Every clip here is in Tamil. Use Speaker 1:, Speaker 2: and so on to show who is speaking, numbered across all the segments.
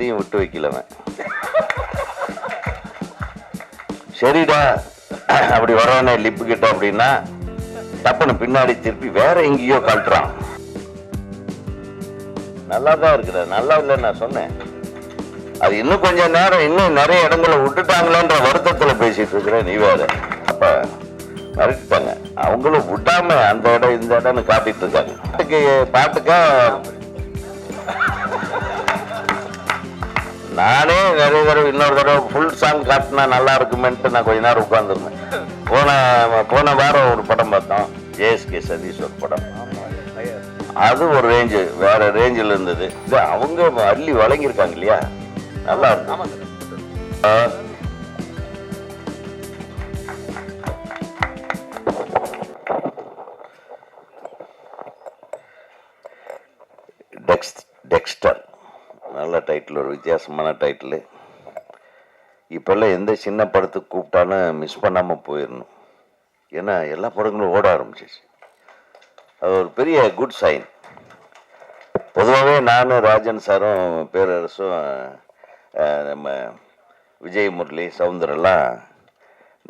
Speaker 1: எல்லாத்தையும் விட்டு வைக்கலவன். சரிடா. அப்படி வரவனே லிப்பு கிட்ட அப்படின்னா டப்புன்னு பின்னாடி திருப்பி வேற எங்கேயோ கழட்டுறான். நல்லா தான் இருக்கிற நல்லா இல்லைன்னு நான் சொன்னேன். அது இன்னும் கொஞ்சம் நேரம் இன்னும் நிறைய இடங்களை விட்டுட்டாங்களேன்ற வருத்தத்துல பேசிட்டு இருக்கிற நீ வேற. அப்ப மிரட்டிட்டாங்க அவங்களும் விட்டாம அந்த இடம் இந்த இடம்னு காட்டிட்டு இருக்காங்க. பாட்டுக்கு பாட்டுக்கா நானே நிறைய தடவை இன்னொரு தடவை ஃபுல் சாங் காட்டினா நல்லா இருக்குமேன்ட்டு நான் கொஞ்ச நேரம் உட்காந்துருந்தேன் போன போன வாரம் ஒரு படம் பார்த்தோம். ஜேஎஸ்கே சதீஷ் ஒரு படம். அது ஒரு ரேஞ்சு வேற ரேஞ்சில் இருந்தது. அவங்க அள்ளி வழங்கியிருக்காங்க இல்லையா? நல்லா இருக்கும் டைட்டில் ஒரு வித்தியாசமான டைட்டில் இப்போல்லாம் எந்த சின்ன படத்துக்கு கூப்பிட்டாலும் மிஸ் பண்ணாமல் போயிடணும். ஏன்னா எல்லா படங்களும் ஓட ஆரம்பிச்சிச்சு அது ஒரு பெரிய குட் சைன் பொதுவாகவே நானும் ராஜன் சாரும் பேரரசும் நம்ம விஜய் முரளி சவுந்தரெல்லாம்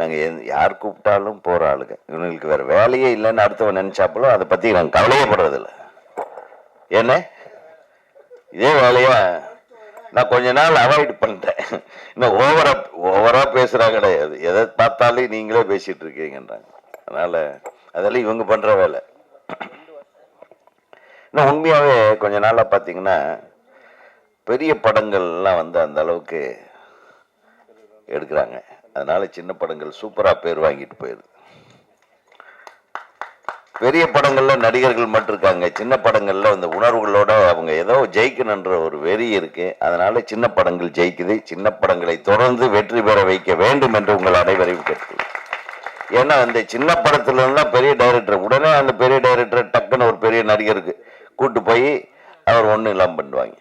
Speaker 1: நாங்கள் எந் யார் கூப்பிட்டாலும் போகிற ஆளுங்க. இவங்களுக்கு வேறு வேலையே இல்லைன்னு அடுத்தவன் நினச்சாப்பலோ அதை பற்றி நாங்கள் கவலையே படுறதில்ல. ஏன்னா? இதே வேலையாக நான் கொஞ்ச நாள் அவாய்ட் பண்ணிட்டேன் இன்னும் ஓவரா ஓவரா பேசுறா கிடையாது. எதை பார்த்தாலும் நீங்களே பேசிட்டு இருக்கீங்கன்றாங்க. அதனால அதெல்லாம் இவங்க பண்ற வேலை. இன்னும் உண்மையாவே கொஞ்ச நாளா பார்த்தீங்கன்னா பெரிய படங்கள்லாம் வந்து அந்த அளவுக்கு எடுக்கிறாங்க. அதனால சின்ன படங்கள் சூப்பரா பேர் வாங்கிட்டு போயிருது. பெரிய படங்கள்ல நடிகர்கள் மட்டும் இருக்காங்க. சின்ன படங்கள்ல அந்த உணர்வுகளோட அவங்க ஏதோ ஜெயிக்கணுன்ற ஒரு வெறி இருக்கு. அதனால சின்ன படங்கள் ஜெயிக்குது. சின்ன படங்களை தொடர்ந்து வெற்றி பெற வைக்க வேண்டும் என்று உங்கள் அனைவரையும் கேட்கிறேன் ஏன்னா அந்த சின்ன படத்துல இருந்தா பெரிய டைரக்டர் உடனே அந்த பெரிய டைரக்டர் டக்குன்னு ஒரு பெரிய நடிகருக்கு கூட்டு போய் அவர் ஒன்றும் இல்லாமல் பண்ணுவாங்க.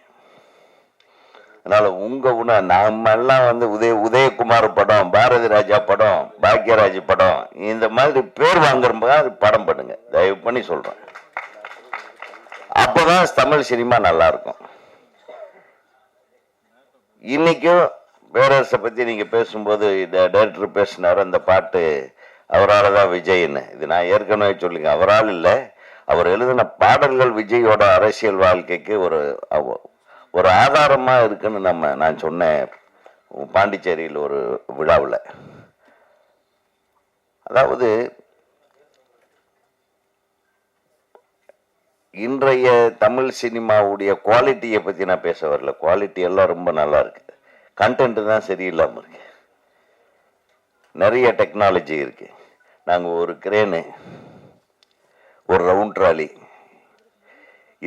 Speaker 1: அதனால உங்க உண நம்ம எல்லாம் வந்து உதய உதயகுமார் படம் பாரதி ராஜா படம் பாக்யராஜ் படம் இந்த மாதிரி பேர் வாங்குறப்ப அது படம் பண்ணுங்க. தயவு பண்ணி சொல்றேன். அப்பதான் தமிழ் சினிமா நல்லா இருக்கும் இன்னைக்கும் பேரரசை பத்தி நீங்க பேசும்போது டைரக்டர் பேசினார் அந்த பாட்டு அவரால் தான் விஜய்ன்னு இது நான் ஏற்கனவே சொல்லுங்க அவரால் இல்லை. அவர் எழுதின பாடல்கள் விஜயோட அரசியல் வாழ்க்கைக்கு ஒரு ஒரு ஆதாரமா இருக்குன்னு நம்ம நான் சொன்னேன் பாண்டிச்சேரியில் ஒரு விழாவில். அதாவது இன்றைய தமிழ் சினிமாவுடைய குவாலிட்டியை பற்றி நான் பேச வரல. குவாலிட்டி எல்லாம் ரொம்ப நல்லா இருக்கு. கண்டென்ட் தான் சரியில்லாமல் இருக்கு. நிறைய டெக்னாலஜி இருக்கு. நாங்கள் ஒரு கிரேனு ஒரு ரவுண்ட் ட்ராலி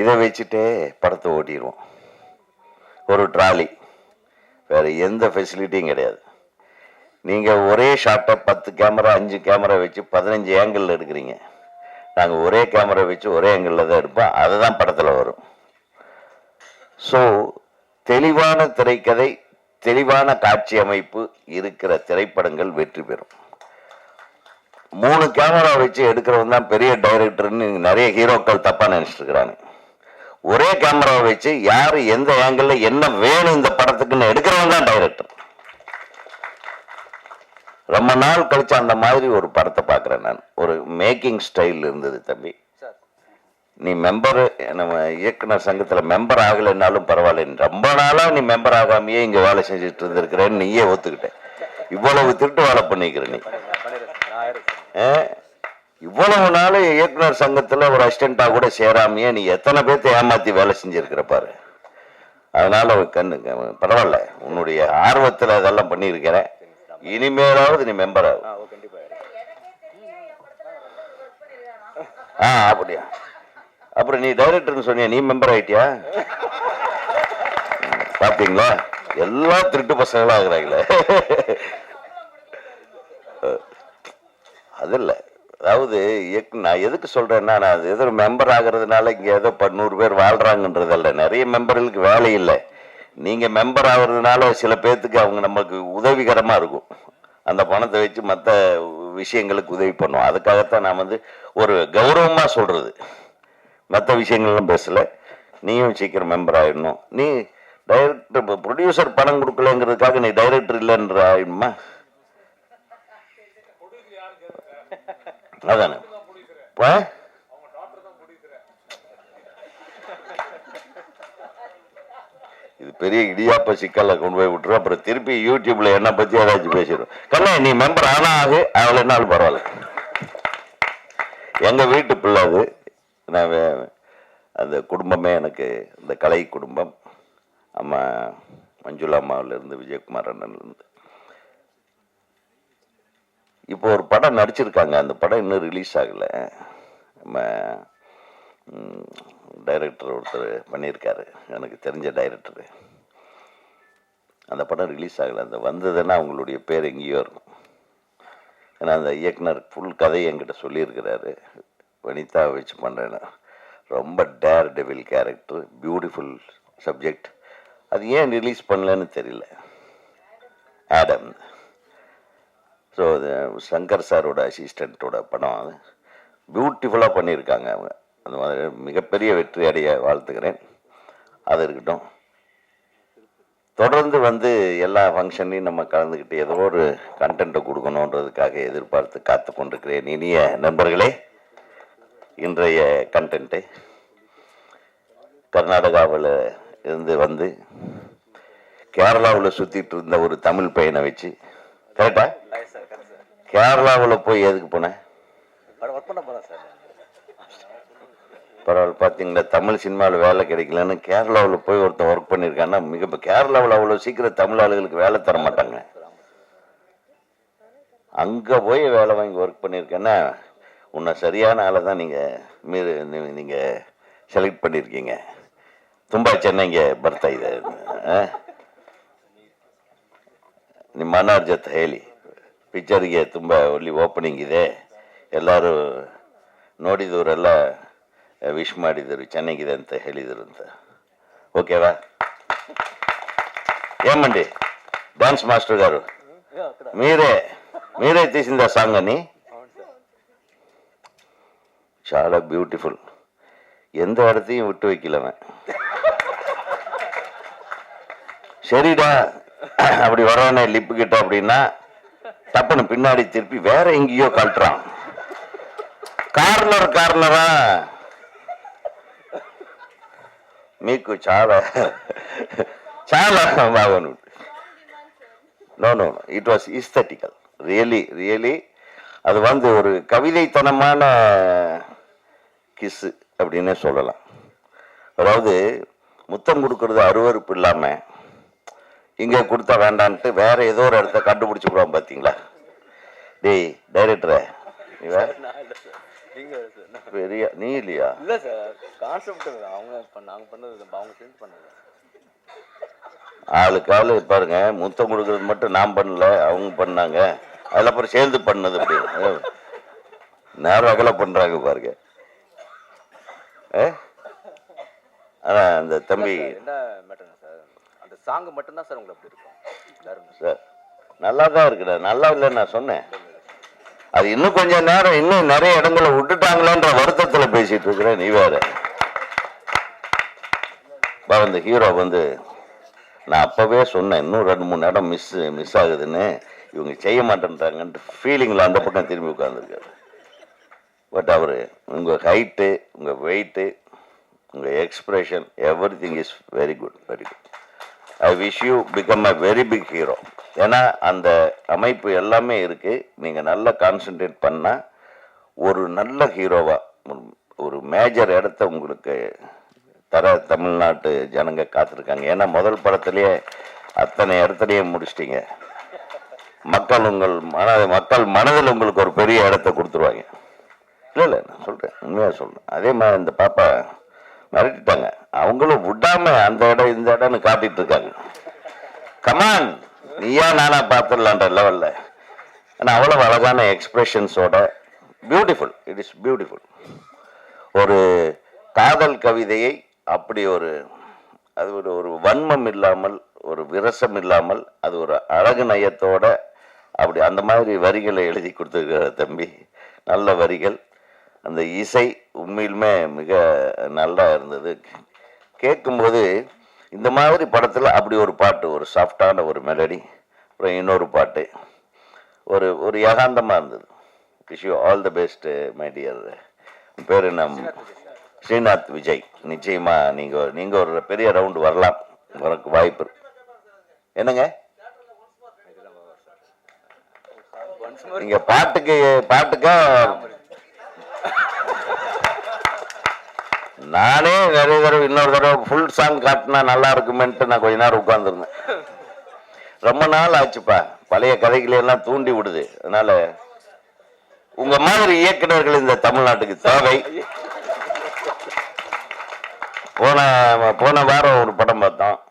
Speaker 1: இதை வச்சுட்டே படத்தை ஓட்டிடுவோம். ஒரு ட்ராலி. வேறு எந்த ஃபெசிலிட்டியும் கிடையாது. நீங்கள் ஒரே ஷாட்டை பத்து கேமரா அஞ்சு கேமரா வச்சு பதினஞ்சு ஏங்கிளில் எடுக்கிறீங்க. நாங்கள் ஒரே கேமரா வச்சு ஒரே ஏங்கிளில் தான் எடுப்போம். அதுதான் படத்தில் வரும். ஸோ தெளிவான திரைக்கதை தெளிவான காட்சி அமைப்பு இருக்கிற திரைப்படங்கள் வெற்றி பெறும். மூணு கேமரா வச்சு எடுக்கிறவன் தான் பெரிய டைரக்டர்னு நிறைய ஹீரோக்கள் தப்பாக நினச்சிட்டு இருக்கிறாங்க ஒரே கேமரா வச்சு யாரு எந்த ஆங்கிள் என்ன வேணும் இந்த படத்துக்குன்னு எடுக்கிறவன் தான் டைரக்டர் ரொம்ப நாள் கழிச்சு அந்த மாதிரி ஒரு படத்தை பார்க்குறேன் நான். ஒரு மேக்கிங் ஸ்டைல் இருந்தது தம்பி. நீ மெம்பர் நம்ம இயக்குனர் சங்கத்தில் மெம்பர் ஆகலைன்னாலும் பரவாயில்ல. ரொம்ப நாளா நீ மெம்பர் ஆகாமையே இங்க வேலை செஞ்சுட்டு இருந்திருக்கிறேன்னு நீயே ஒத்துக்கிட்ட. இவ்வளவு திருட்டு வேலை பண்ணிக்கிற நீ? இவ்வளவு நாள் இயக்குனர் சங்கத்துல ஒரு அசிஸ்டண்டா கூட சேராமையே நீ எத்தனை பேர்த்த ஏமாத்தி வேலை செஞ்சிருக்கிற பாரு. அதனால கண்ணு பரவாயில்ல உன்னுடைய ஆர்வத்துல அதெல்லாம் பண்ணியிருக்கிறேன். இனிமேலாவது நீ மெம்பர் ஆகும் ஆ அப்படியா? அப்புறம் நீ டைரக்டர்னு சொன்னியா நீ மெம்பர் ஆயிட்டியா? ம், பாத்தீங்களா? எல்லாம் திருட்டு பசங்களா ஆகுறாங்களே அது இல்லை. அதாவது நான் எதுக்கு சொல்றேன்னா நான் அது எதோ மெம்பர் ஆகுறதுனால இங்க ஏதோ பன்னூறு பேர் வாழ்றாங்கன்றது நிறைய மெம்பர்களுக்கு வேலை இல்லை. நீங்க மெம்பர் ஆகுறதுனால சில பேர்த்துக்கு அவங்க நமக்கு உதவிகரமா இருக்கும். அந்த பணத்தை வச்சு மற்ற விஷயங்களுக்கு உதவி பண்ணுவோம். அதுக்காகத்தான் நான் வந்து ஒரு கௌரவமா சொல்றது. மற்ற விஷயங்கள்லாம் பேசல. நீயும் சீக்கிரம் மெம்பர் ஆயிடணும். நீ டைரக்டர் ப்ரொடியூசர் பணம் கொடுக்கலங்கிறதுக்காக நீ டைரக்டர் இல்லைன்ற ஆயிடுமா? அதானே. இது பெரிய இடியாப்ப சிக்கல்ல கொண்டு போய் விட்டுரும் அப்புறம் திருப்பி யூடியூப்ல என்ன பத்தி ஏதாச்சும் பேசிடும். கண்ணா நீ மெம்பர் ஆனா ஆகு அவள் என்னாலும் பரவாயில்ல. எங்க வீட்டு பிள்ளை அது. நான் அந்த குடும்பமே எனக்கு இந்த கலை குடும்பம். அம்மா மஞ்சுளா அம்மாவிலேருந்து விஜயகுமார் அண்ணன்லேருந்து. இப்போ ஒரு படம் நடிச்சிருக்காங்க. அந்த படம் இன்னும் ரிலீஸ் ஆகலை. நம்ம டைரக்டர் ஒருத்தர் பண்ணியிருக்காரு. எனக்கு தெரிஞ்ச டைரக்டர் அந்த படம் ரிலீஸ் ஆகலை. அந்த வந்ததுன்னா அவங்களுடைய பேர் எங்கேயோ இருக்கும். ஏன்னா அந்த இயக்குனர் ஃபுல் கதையை என்கிட்ட சொல்லியிருக்கிறாரு. வனிதா வச்சு பண்ணுறேன்னு ரொம்ப dare devil character beautiful subject அது ஏன் ரிலீஸ் பண்ணலன்னு தெரியல. ஆடம் ஸோ சங்கர் சாரோட அசிஸ்டண்ட்டோட படம் அது. பியூட்டிஃபுல்லாக பண்ணியிருக்காங்க அவங்க. அந்த மாதிரி மிகப்பெரிய வெற்றி அடைய வாழ்த்துக்கிறேன் அது இருக்கட்டும். தொடர்ந்து வந்து எல்லா ஃபங்க்ஷன்லையும் நம்ம கலந்துக்கிட்டு ஏதோ ஒரு கண்டென்ட்டை கொடுக்கணுன்றதுக்காக எதிர்பார்த்து காத்து கொண்டிருக்கிறேன் இனிய நண்பர்களே. இன்றைய கண்டென்ட்டை கர்நாடகாவில் இருந்து வந்து கேரளாவில் சுற்றிட்டு இருந்த ஒரு தமிழ் பையனை வச்சு
Speaker 2: கரெக்டாக
Speaker 1: கேரளாவில் போய் எதுக்கு போனேன்
Speaker 2: படம் ஒர்க் பண்ண போகிறேன் சார்
Speaker 1: பரவாயில்ல பார்த்தீங்களா தமிழ் சினிமாவில் வேலை கிடைக்கலன்னு கேரளாவில் போய் ஒருத்தன் ஒர்க் பண்ணியிருக்கான்னா மிக இப்போ கேரளாவில் அவ்வளோ சீக்கிரம் தமிழ் ஆளுகளுக்கு வேலை தர மாட்டாங்க அங்கே போய் வேலை வாங்கி ஒர்க் பண்ணியிருக்கேன்னா உன்னை சரியான ஆளை தான் நீங்கள் மீது நீங்கள் செலக்ட் பண்ணியிருக்கீங்க ತುಂಬಾ ಚೆನ್ನಾಗಿ ಬರ್ತಾ ಇದೆ ಆ? ನಿಮ್ಮ ಅಣ್ಣವ್ರ ಜೊತೆ ಹೇಳಿ ಪಿಕ್ಚರ್ಗೆ ತುಂಬ ಒಳ್ಳೆ ಓಪನಿಂಗ್ ಇದೆ ಎಲ್ಲರೂ ನೋಡಿದವರೆಲ್ಲ ವಿಶ್ ಮಾಡಿದರು ಚೆನ್ನಾಗಿದೆ ಅಂತ ಹೇಳಿದರು ಅಂತ ఓకేవా ఏమండి డాన్స్ మాస్టర్ గారు
Speaker 2: అక్కడ
Speaker 1: మీరే మీరే తీసింది ఆ సాంగ్ అని
Speaker 2: అవును సార్
Speaker 1: చాలా பியூட்டிஃபுல் எந்த இடத்தையும் விட்டு வைக்கலவன் சரிடா அப்படி வரவனே லிப்பு கிட்ட அப்படின்னா டப்புன்னு பின்னாடி திருப்பி வேற எங்கேயோ கழட்டுறான் కార్నర్ కార్నరా మీకు చాలా చాలా బాగుంది no no it was aesthetical really really அது வந்து ஒரு கவிதைத்தனமான கிஸ்ஸு அப்படின்னே சொல்லலாம் அதாவது முத்தம் கொடுக்கறது அருவருப்பு இல்லாமல் இங்கே கொடுத்தா வேண்டான்ட்டு வேற ஏதோ ஒரு இடத்த கண்டுபிடிச்சி விடுவான் பார்த்தீங்களா டேய் டைரக்டரே
Speaker 2: நீங்கள்
Speaker 1: பெரிய நீ இல்லையா?
Speaker 2: இல்லை சார் கான்செப்ட் அவங்க அவங்க பண்ணது அவங்க செஞ்சு பண்ணது
Speaker 1: ஆளுக்கு ஆளு பாருங்க. முத்தம் கொடுக்கறது மட்டும் நான் பண்ணல. அவங்க பண்ணாங்க. அதில் அப்புறம் சேர்ந்து பண்ணது அப்படி நேரம் அகல பண்றாங்க பாருங்க. ஏ? ஆனா அந்த தம்பி
Speaker 2: என்ன சாங்கு சாங் மட்டும்தான் சார் உங்களுக்கு அப்படி இருக்கும்.
Speaker 1: சார் நல்லா தான் இருக்குடா நல்லா இல்லைன்னு நான் சொன்னேன். அது இன்னும் கொஞ்சம் நேரம் இன்னும் நிறைய இடங்களை விட்டுட்டாங்களேன்ற வருத்தத்தில் பேசிட்டு இருக்கிறேன். நீ வேற. இந்த ஹீரோ வந்து நான் அப்பவே சொன்னேன். இன்னும் ரெண்டு மூணு இடம் மிஸ் மிஸ் ஆகுதுன்னு. இவங்க செய்ய மாட்டேன்றாங்கன்ட்டு ஃபீலிங்கில் அந்த பக்கம் திரும்பி உட்காந்துருக்காரு பட் அவர் உங்கள் ஹைட்டு உங்கள் வெயிட்டு உங்கள் expression everything is very good very good I wish you become a very big hero ஏன்னா அந்த அமைப்பு எல்லாமே இருக்குது நீங்கள் நல்லா கான்சென்ட்ரேட் பண்ணால் ஒரு நல்ல ஹீரோவாக ஒரு- மேஜர் இடத்த உங்களுக்கு தர தமிழ்நாட்டு ஜனங்க காத்திருக்காங்க. ஏன்னா முதல் படத்துலேயே அத்தனை இடத்துலையே முடிச்சிட்டிங்க. மக்கள் உங்கள் மன மக்கள் மனதில் உங்களுக்கு ஒரு பெரிய இடத்த கொடுத்துருவாங்க. இல்லை இல்லை நான் சொல்கிறேன் உண்மையாக சொல்கிறேன் அதே மாதிரி இந்த பாப்பா மிரட்டிட்டாங்க. அவங்களும் விடாம அந்த இடம் இந்த இடம்னு காட்டிட்டு இருக்காங்க. கமான் நீயா நானா பார்த்துடலான்ற லெவலில் ஆனால் அவ்வளோ அழகான எக்ஸ்பிரஷன்ஸோட பியூட்டிஃபுல் இட் இஸ் பியூட்டிஃபுல் ஒரு காதல் கவிதையை அப்படி ஒரு அது ஒரு ஒரு வன்மம் இல்லாமல் ஒரு விரசம் இல்லாமல் அது ஒரு அழகு நயத்தோட அப்படி அந்த மாதிரி வரிகளை எழுதி கொடுத்துருக்கிற தம்பி. நல்ல வரிகள். அந்த இசை உண்மையிலுமே மிக நல்லா இருந்தது. கேட்கும்போது இந்த மாதிரி படத்தில் அப்படி ஒரு பாட்டு ஒரு சாஃப்டான ஒரு மெலடி அப்புறம் இன்னொரு பாட்டு. ஒரு ஒரு ஏகாந்தமாக இருந்தது. Wish you all the best my dear. பேர் என்ன? ஸ்ரீநாத் விஜய். நிச்சயமா நீங்க நீங்க ஒரு பெரிய ரவுண்டு வரலாம். உனக்கு வாய்ப்பு. என்னங்க?
Speaker 2: ஒன்ஸ் மோர்
Speaker 1: நீங்க பாட்டுக்கு பாட்டுக்கா நானே நிறைய தடவை இன்னொரு தடவை ஃபுல் சாங் காட்டினா நல்லா இருக்குமேன்ட்டு நான் கொஞ்ச நேரம் உட்காந்துருந்தேன் ரொம்ப நாள் ஆச்சுப்பா. பழைய கதைகளை எல்லாம் தூண்டி விடுது. அதனால உங்க மாதிரி இயக்குனர்கள் இந்த தமிழ்நாட்டுக்கு தேவை. போன போன வாரம் ஒரு படம் பார்த்தோம்.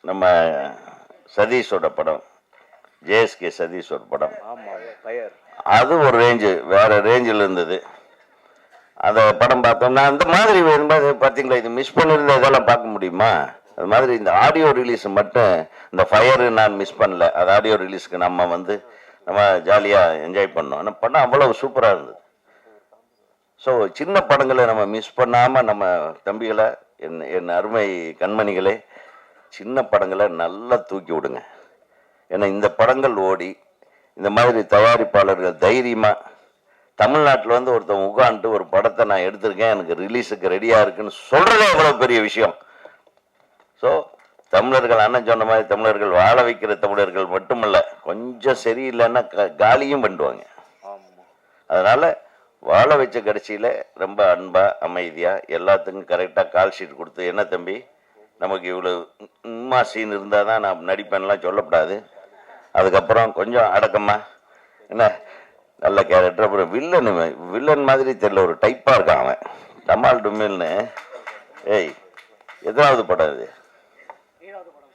Speaker 1: நம்ம சதீஷோட படம். ஜேஎஸ்கே சதீஷோட படம். அது ஒரு ரேஞ்சு வேற ரேஞ்சில் இருந்தது. அந்த படம் பார்த்தோம்னா அந்த மாதிரி வரும்போது பார்த்தீங்களா இது மிஸ் பண்ணியிருந்தா இதெல்லாம் பார்க்க முடியுமா? அது மாதிரி இந்த ஆடியோ ரிலீஸ் மட்டும் இந்த ஃபயரு நான் மிஸ் பண்ணல. அது ஆடியோ ரிலீஸ்க்கு நம்ம வந்து நம்ம ஜாலியாக என்ஜாய் பண்ணோம். ஆனால் படம் அவ்வளோ சூப்பராக இருந்தது. ஸோ சின்ன படங்களை நம்ம மிஸ் பண்ணாமல் நம்ம தம்பிகளை என் என் அருமை கண்மணிகளே சின்ன படங்களை நல்லா தூக்கி விடுங்க. ஏன்னா இந்த படங்கள் ஓடி இந்த மாதிரி தயாரிப்பாளர்கள் தைரியமாக தமிழ்நாட்டில் வந்து ஒருத்தன் உட்காந்துட்டு ஒரு படத்தை நான் எடுத்திருக்கேன் எனக்கு ரிலீஸுக்கு ரெடியாக இருக்குன்னு சொல்கிறதே எவ்வளோ பெரிய விஷயம். ஸோ தமிழர்கள் அண்ணன் சொன்ன மாதிரி தமிழர்கள் வாழ வைக்கிற தமிழர்கள் மட்டுமல்ல கொஞ்சம் சரியில்லைன்னா க- காலியும் பண்ணுவாங்க அதனால வாழ வச்ச கடைசியில் ரொம்ப அன்பா அமைதியா எல்லாத்துக்கும் கரெக்டாக கால் ஷீட் கொடுத்து என்ன தம்பி நமக்கு இவ்வளோ உம்மா சீன் இருந்தால் தான் நான் நடிப்பேன்லாம் சொல்லக்கூடாது அதுக்கப்புறம் கொஞ்சம் அடக்கமா என்ன நல்ல கேரக்டர். அப்புறம் வில்லனு வில்லன் மாதிரி தெரியல ஒரு டைப்பாக இருக்கான் அவன். டமால் டுமில்னு. ஏய் எத்தனாவது படம் இது?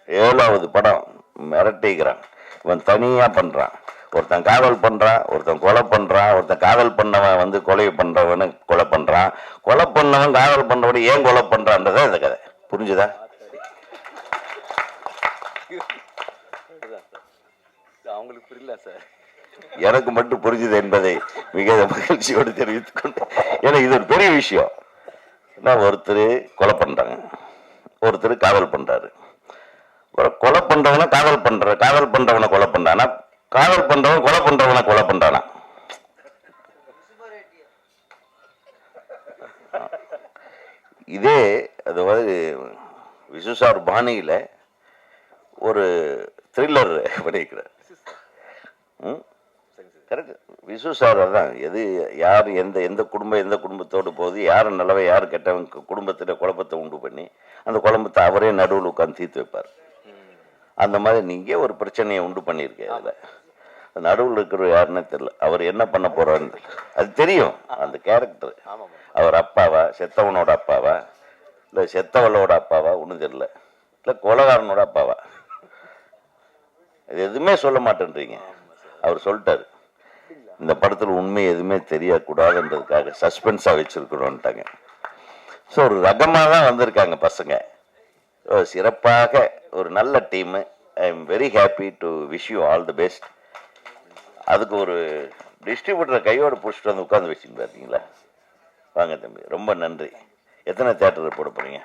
Speaker 1: ஏழாவது படம். மிரட்டிக்கிறான். இவன் தனியாக பண்ணுறான் ஒருத்தன் காதல் பண்ணுறான் ஒருத்தன் கொலை பண்ணுறான் ஒருத்தன் காதல் பண்ணவன் வந்து கொலை பண்ணுறவனு கொலை பண்ணுறான் கொலை பண்ணவன் காதல் பண்றவனை ஏன் கொலை பண்ணுறான்றதான் இந்த கதை? புரிஞ்சுதா?
Speaker 2: அவங்களுக்கு புரியல சார்.
Speaker 1: எனக்கு மட்டும் புரிஞ்சுது என்பதை மிக மகிழ்ச்சியோடு தெரிவித்துக் கொண்டேன். ஏன்னா இது ஒரு பெரிய விஷயம். நான் ஒருத்தர் கொலை பண்றாங்க. ஒருத்தர் காதல் பண்றாரு. ஒரு கொலை பண்றவனை காதல் பண்ற காதல் பண்றவனை கொலை பண்றானா? காதல் பண்றவன் கொலை பண்றவனை கொலை பண்ணுறானா இதே அதாவது விசுசார் பாணியில ஒரு த்ரில்லர் பண்ணியிருக்கிறார். ம்? கரெக்ட் விசு சார் அதான். எது யார் எந்த எந்த குடும்பம் எந்த குடும்பத்தோடு போகுது யார் நல்லவன் யார் கெட்டவன் குடும்பத்தில் குழப்பத்தை உண்டு பண்ணி அந்த குழம்பத்தை அவரே நடுவில் உட்காந்து தீர்த்து வைப்பார். அந்த மாதிரி நீங்கள் ஒரு பிரச்சனையை உண்டு பண்ணியிருக்கீங்க அதில் நடுவில் இருக்கிற யாருன்னே தெரியல. அவர் என்ன பண்ண போகிறாருன்னு தெரியல. அது தெரியும். அந்த கேரக்டர் அவர் அப்பாவா செத்தவனோட அப்பாவா இல்லை செத்தவளோட அப்பாவா ஒன்றும் தெரியல. இல்லை கொலகாரனோட அப்பாவா. இது எதுவுமே சொல்ல மாட்டேன்றீங்க. அவர் சொல்லிட்டாரு. இந்த படத்தில் உண்மை எதுவுமே தெரியக்கூடாதுன்றதுக்காக சஸ்பென்ஸாக வச்சிருக்கணும்ட்டாங்க ஸோ ஒரு ரகமாக தான் வந்திருக்காங்க பசங்க. சிறப்பாக ஒரு நல்ல team I am very happy to wish you all the best அதுக்கு ஒரு டிஸ்ட்ரிபியூட்டரை கையோடு பிடிச்சிட்டு வந்து உட்காந்து வச்சுன்னு பார்த்தீங்களா வாங்க தம்பி ரொம்ப நன்றி. எத்தனை தேட்டர் போட போகிறீங்க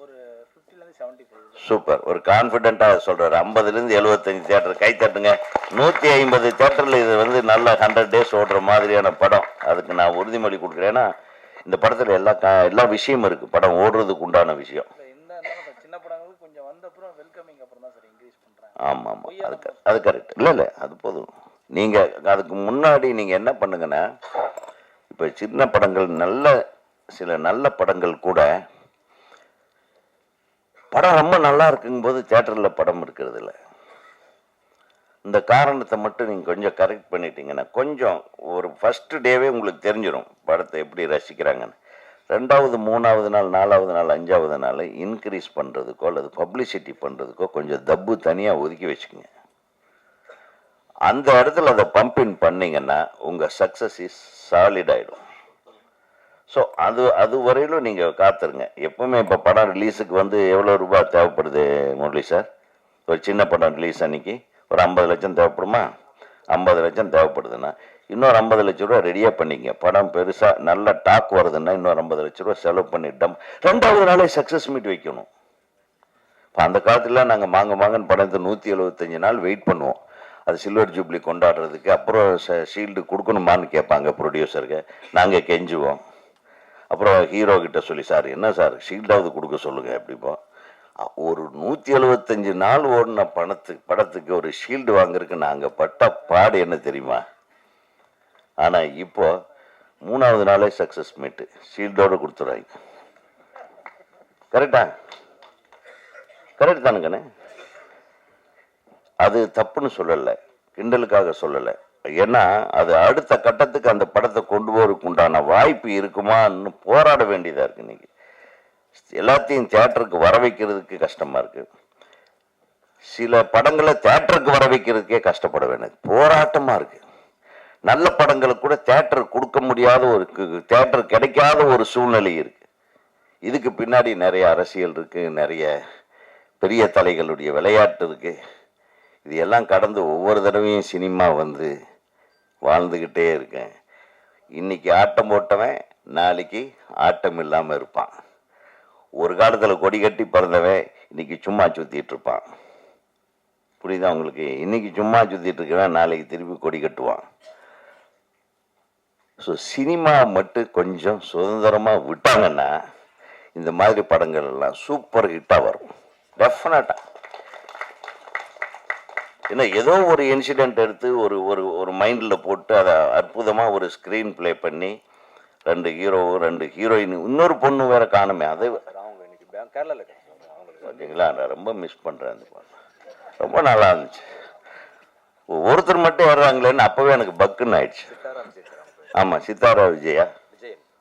Speaker 3: ஒரு ஃபிஃப்டிலேருந்து செவன்ட்டி போகுது
Speaker 1: சூப்பர் ஒரு கான்ஃபிடென்ட்டாக சொல்கிறாரு ஐம்பதுலேருந்து எழுபத்தஞ்சு தேட்டர் கை தட்டுங்க. நூற்றி ஐம்பது தேட்டரில் இது வந்து நல்ல ஹண்ட்ரட் டேஸ் ஓடுற மாதிரியான படம். அதுக்கு நான் உறுதிமொழி கொடுக்குறேன்னா இந்த படத்தில் எல்லா கா எல்லா விஷயமும் இருக்குது படம் ஓடுறதுக்கு உண்டான விஷயம். ஆமாம் ஆமாம். அது அது கரெக்ட் இல்லை இல்லை அது போதும். நீங்கள் அதுக்கு முன்னாடி நீங்கள் என்ன பண்ணுங்கன்னா இப்போ சின்ன படங்கள் நல்ல சில நல்ல படங்கள் கூட படம் ரொம்ப நல்லா இருக்குங்கும்போது தேட்டரில் படம் இருக்கிறது இல்லை இந்த காரணத்தை மட்டும் நீங்கள் கொஞ்சம் கரெக்ட் பண்ணிட்டீங்கன்னா கொஞ்சம் ஒரு ஃபஸ்ட்டு டேவே உங்களுக்கு தெரிஞ்சிடும் படத்தை எப்படி ரசிக்கிறாங்கன்னு. ரெண்டாவது மூணாவது நாள் நாலாவது நாள் அஞ்சாவது நாள் இன்க்ரீஸ் பண்ணுறதுக்கோ அல்லது பப்ளிசிட்டி பண்ணுறதுக்கோ கொஞ்சம் தப்பு தனியாக ஒதுக்கி வச்சுக்கோங்க. அந்த இடத்துல அதை பம்பின் பண்ணிங்கன்னா உங்கள் சக்ஸஸ் இஸ் சாலிட் ஆகிடும் ஸோ அது அது வரையிலும் நீங்கள் காத்துருங்க. எப்பவுமே இப்போ படம் ரிலீஸுக்கு வந்து எவ்வளோ ரூபாய் தேவைப்படுது முரளி சார் ஒரு சின்ன படம் ரிலீஸ் அன்னைக்கு. ஒரு ஐம்பது லட்சம் தேவைப்படுமா? ஐம்பது லட்சம் தேவைப்படுதுன்னா இன்னொரு ஐம்பது லட்ச ரூபா ரெடியாக பண்ணிங்க படம் பெருசாக நல்ல டாக் வருதுன்னா இன்னொரு ஐம்பது லட்ச ரூபா செலவு பண்ணிட்டோம் ரெண்டாவது நாளே சக்ஸஸ் மீட் வைக்கணும். இப்போ அந்த காலத்தில் நாங்கள் மாங்க மாங்கன்னு படத்தை நூற்றி எழுபத்தஞ்சு நாள் வெயிட் பண்ணுவோம். அது சில்வர் ஜூப்ளி கொண்டாடுறதுக்கு அப்புறம் ஷீல்டு கொடுக்கணுமான்னு கேட்பாங்க ப்ரொடியூசருக்கு நாங்கள் கெஞ்சுவோம். அப்புறம் ஹீரோ கிட்ட சொல்லி சார் என்ன சார்? ஷீல்டாவது கொடுக்க சொல்லுங்க அப்படிப்போம் ஒரு நூற்றி எழுபத்தஞ்சு நாள் ஓடின பணத்துக்கு படத்துக்கு ஒரு ஷீல்டு வாங்குறதுக்கு நாங்கள் பட்ட பாடு என்ன தெரியுமா? ஆனால் இப்போ மூணாவது நாளே சக்ஸஸ் மீட்டு ஷீல்டோடு கொடுத்துருவாங்க கரெக்டா கரெக்ட் தானுங்கண்ணே. அது தப்புன்னு சொல்லலை. கிண்டலுக்காக சொல்லலை. ஏன்னா அது அடுத்த கட்டத்துக்கு அந்த படத்தை கொண்டு போறதுக்கு உண்டான வாய்ப்பு இருக்குமான்னு போராட வேண்டியதாக இருக்கு இன்னைக்கு. எல்லாத்தையும் தேட்டருக்கு வர வைக்கிறதுக்கு கஷ்டமா இருக்கு. சில படங்களை தேட்டருக்கு வர வைக்கிறதுக்கே கஷ்டப்பட வேண்டியது. போராட்டமா இருக்கு. நல்ல படங்களுக்கு கூட தேட்டர் கொடுக்க முடியாத ஒரு தேட்டர் கிடைக்காத ஒரு சூழ்நிலை இருக்கு. இதுக்கு பின்னாடி நிறைய அரசியல் இருக்கு நிறைய பெரிய தலைகளுடைய விளையாட்டு இருக்குது இது எல்லாம் கடந்து ஒவ்வொரு தடவையும் சினிமா வந்து வாழ்ந்துக்கிட்டே இருக்கேன். இன்னைக்கு ஆட்டம் போட்டவன் நாளைக்கு ஆட்டம் இல்லாமல் இருப்பான். ஒரு காலத்தில் கொடி கட்டி பிறந்தவன் இன்னைக்கு சும்மா சுற்றிட்டு இருப்பான். புரியுதா உங்களுக்கு? இன்னைக்கு சும்மா சுற்றிட்டு இருக்கவன் நாளைக்கு திருப்பி கொடி கட்டுவான். ஸோ சினிமா மட்டும் கொஞ்சம் சுதந்திரமாக விட்டாங்கன்னா இந்த மாதிரி படங்கள் எல்லாம் சூப்பர் ஹிட்டாக வரும். டெஃபினட்டாக ஏன்னா ஏதோ ஒரு இன்சிடென்ட் எடுத்து ஒரு ஒரு ஒரு மைண்டில் போட்டு அதை அற்புதமாக ஒரு ஸ்க்ரீன் ப்ளே பண்ணி ரெண்டு ஹீரோவும் ரெண்டு ஹீரோயின் இன்னொரு பொண்ணு வேற காணுமே அதை பார்த்தீங்களா நான் ரொம்ப மிஸ் பண்ணுறேன் அந்த ரொம்ப நல்லா இருந்துச்சு. ஒருத்தர் மட்டும் வர்றாங்களேன்னு அப்போவே எனக்கு பக்குன்னு ஆயிடுச்சு. ஆமாம் சித்தாரா விஜயா?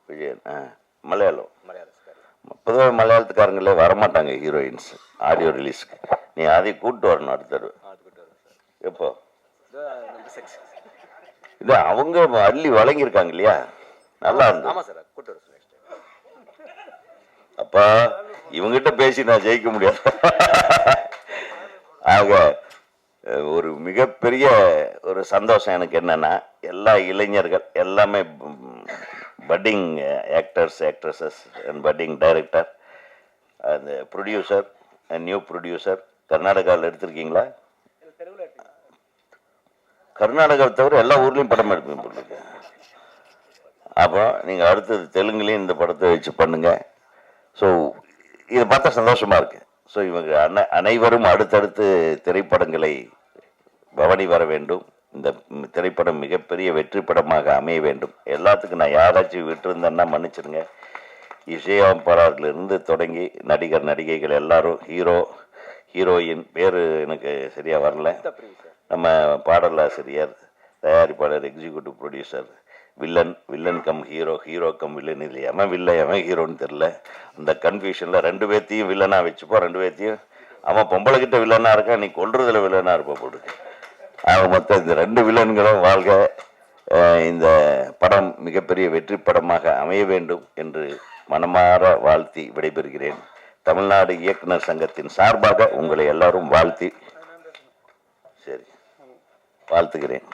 Speaker 2: விஜயன்.
Speaker 1: ஆ மலையாளம். பொதுவாக மலையாளத்துக்காரங்களே வரமாட்டாங்க ஹீரோயின்ஸ் ஆடியோ ரிலீஸ்க்கு நீ அதை கூப்பிட்டு வரணும் அடுத்த தடவை
Speaker 2: அது கிட்ட வரும் சார்
Speaker 1: எப்போ?
Speaker 2: இது
Speaker 1: அவங்க அள்ளி வழங்கியிருக்காங்க இல்லையா? நல்லா இருந்தது. அப்பா இவங்கிட்ட பேசி நான் ஜெயிக்க முடியாது. ஆக ஒரு மிகப்பெரிய ஒரு சந்தோஷம் எனக்கு என்னன்னா எல்லா இளைஞர்கள் எல்லாமே budding actors actresses and budding director அந்த ப்ரொடியூசர் நியூ ப்ரொடியூசர் கர்நாடகாவில் எடுத்திருக்கீங்களா? கர்நாடகாவை தவிர எல்லா ஊர்லேயும் படம் எடுப்பேன் பொருளுக்கு அப்போ நீங்கள் அடுத்தது தெலுங்குலேயும் இந்த படத்தை வச்சு பண்ணுங்க. ஸோ இதை பார்த்தா சந்தோஷமாக இருக்கு. ஸோ இவங்க அனை அனைவரும் அடுத்தடுத்து திரைப்படங்களை பவனி வர வேண்டும். இந்த திரைப்படம் மிகப்பெரிய வெற்றி படமாக அமைய வேண்டும். எல்லாத்துக்கும் நான் யாராச்சும் விட்டுருந்தேன்னா மன்னிச்சிருங்க இசையமைப்பாளர்லேருந்து தொடங்கி நடிகர் நடிகைகள் எல்லாரும் ஹீரோ ஹீரோயின் பேர் எனக்கு சரியாக வரல.
Speaker 2: நம்ம பாடல்
Speaker 1: நம்ம பாடலாசிரியர் தயாரிப்பாளர் executive producer villain villain cum hero hero cum villain இல்லை எவன் வில்லன் எவன் ஹீரோன்னு தெரில அந்த கன்ஃபியூஷனில் ரெண்டு பேர்த்தையும் வில்லனாக வச்சுப்போம் ரெண்டு பேர்த்தையும். அவன் பொம்பளை கிட்ட வில்லனாக இருக்கான் நீ கொல்றதுல வில்லனாக இருப்ப போடு அவன் மொத்தம் இந்த ரெண்டு வில்லன்களும் வாழ்க இந்த படம் மிகப்பெரிய வெற்றி படமாக அமைய வேண்டும் என்று மனமாற வாழ்த்தி விடைபெறுகிறேன். தமிழ்நாடு இயக்குனர் சங்கத்தின் சார்பாக உங்களை எல்லாரும் வாழ்த்தி சரி வாழ்த்துகிறேன்.